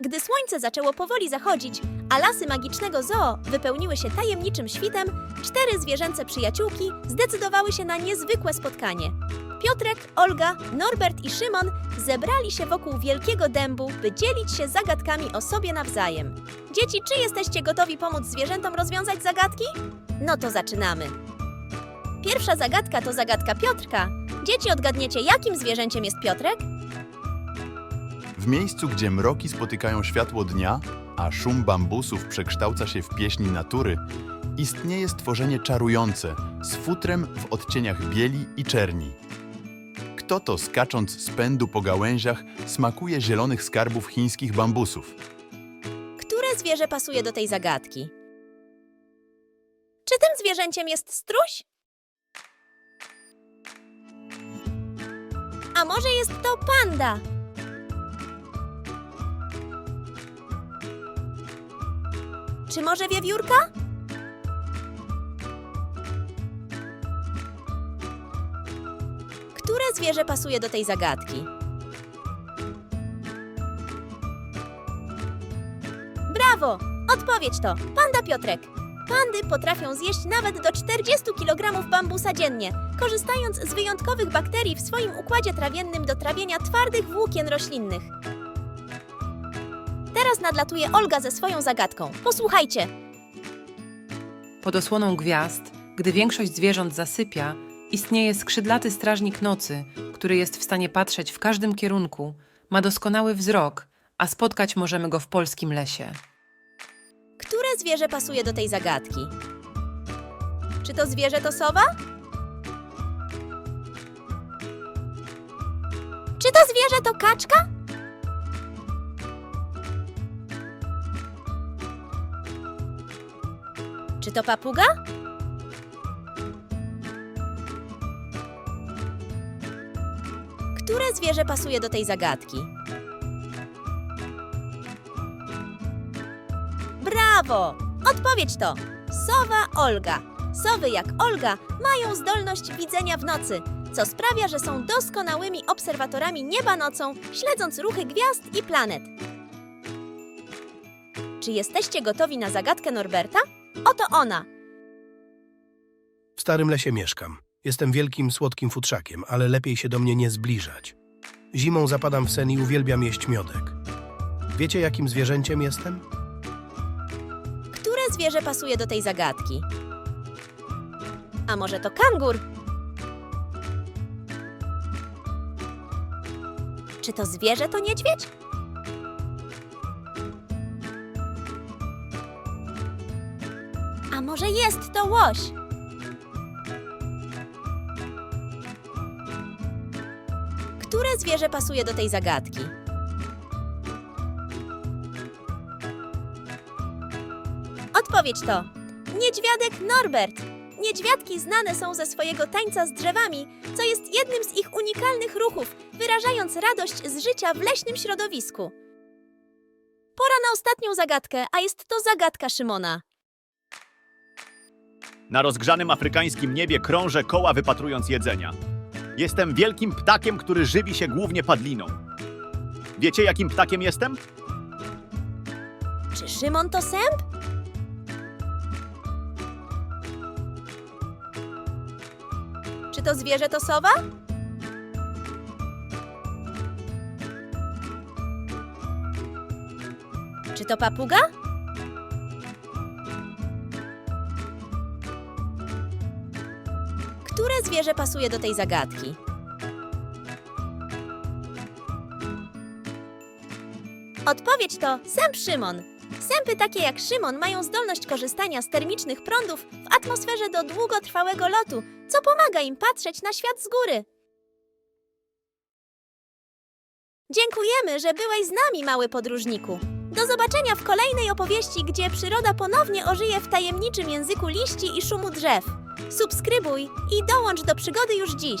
Gdy słońce zaczęło powoli zachodzić, a lasy magicznego zoo wypełniły się tajemniczym świtem, cztery zwierzęce przyjaciółki zdecydowały się na niezwykłe spotkanie. Piotrek, Olga, Norbert i Szymon zebrali się wokół wielkiego dębu, by dzielić się zagadkami o sobie nawzajem. Dzieci, czy jesteście gotowi pomóc zwierzętom rozwiązać zagadki? No to zaczynamy. Pierwsza zagadka to zagadka Piotrka. Dzieci odgadniecie, jakim zwierzęciem jest Piotrek? W miejscu, gdzie mroki spotykają światło dnia, a szum bambusów przekształca się w pieśni natury, istnieje stworzenie czarujące z futrem w odcieniach bieli i czerni. Kto to skacząc z pędu po gałęziach smakuje zielonych skarbów chińskich bambusów? Które zwierzę pasuje do tej zagadki? Czy tym zwierzęciem jest struś? A może jest to panda? Czy może wiewiórka? Które zwierzę pasuje do tej zagadki? Brawo! Odpowiedź to panda Piotrek. Pandy potrafią zjeść nawet do 40 kg bambusa dziennie, korzystając z wyjątkowych bakterii w swoim układzie trawiennym do trawienia twardych włókien roślinnych. Teraz nadlatuje Olga ze swoją zagadką. Posłuchajcie. Pod osłoną gwiazd, gdy większość zwierząt zasypia, istnieje skrzydlaty strażnik nocy, który jest w stanie patrzeć w każdym kierunku, ma doskonały wzrok, a spotkać możemy go w polskim lesie. Które zwierzę pasuje do tej zagadki? Czy to zwierzę to sowa? Czy to zwierzę to kaczka? Czy to papuga? Które zwierzę pasuje do tej zagadki? Brawo! Odpowiedź to sowa Olga. Sowy jak Olga mają zdolność widzenia w nocy, co sprawia, że są doskonałymi obserwatorami nieba nocą, śledząc ruchy gwiazd i planet. Czy jesteście gotowi na zagadkę Norberta? Oto ona. W starym lesie mieszkam. Jestem wielkim, słodkim futrzakiem, ale lepiej się do mnie nie zbliżać. Zimą zapadam w sen i uwielbiam jeść miodek. Wiecie, jakim zwierzęciem jestem? Które zwierzę pasuje do tej zagadki? A może to kangur? Czy to zwierzę to niedźwiedź? A może jest to łoś? Które zwierzę pasuje do tej zagadki? Odpowiedź to niedźwiadek Norbert. Niedźwiadki znane są ze swojego tańca z drzewami, co jest jednym z ich unikalnych ruchów, wyrażając radość z życia w leśnym środowisku. Pora na ostatnią zagadkę, a jest to zagadka Szymona. Na rozgrzanym afrykańskim niebie krążę koła wypatrując jedzenia. Jestem wielkim ptakiem, który żywi się głównie padliną. Wiecie, jakim ptakiem jestem? Czy Szymon to sęp? Czy to zwierzę to sowa? Czy to papuga? Które zwierzę pasuje do tej zagadki? Odpowiedź to sęp Szymon. Sępy takie jak Szymon mają zdolność korzystania z termicznych prądów w atmosferze do długotrwałego lotu, co pomaga im patrzeć na świat z góry. Dziękujemy, że byłeś z nami, mały podróżniku. Do zobaczenia w kolejnej opowieści, gdzie przyroda ponownie ożyje w tajemniczym języku liści i szumu drzew. Subskrybuj i dołącz do przygody już dziś.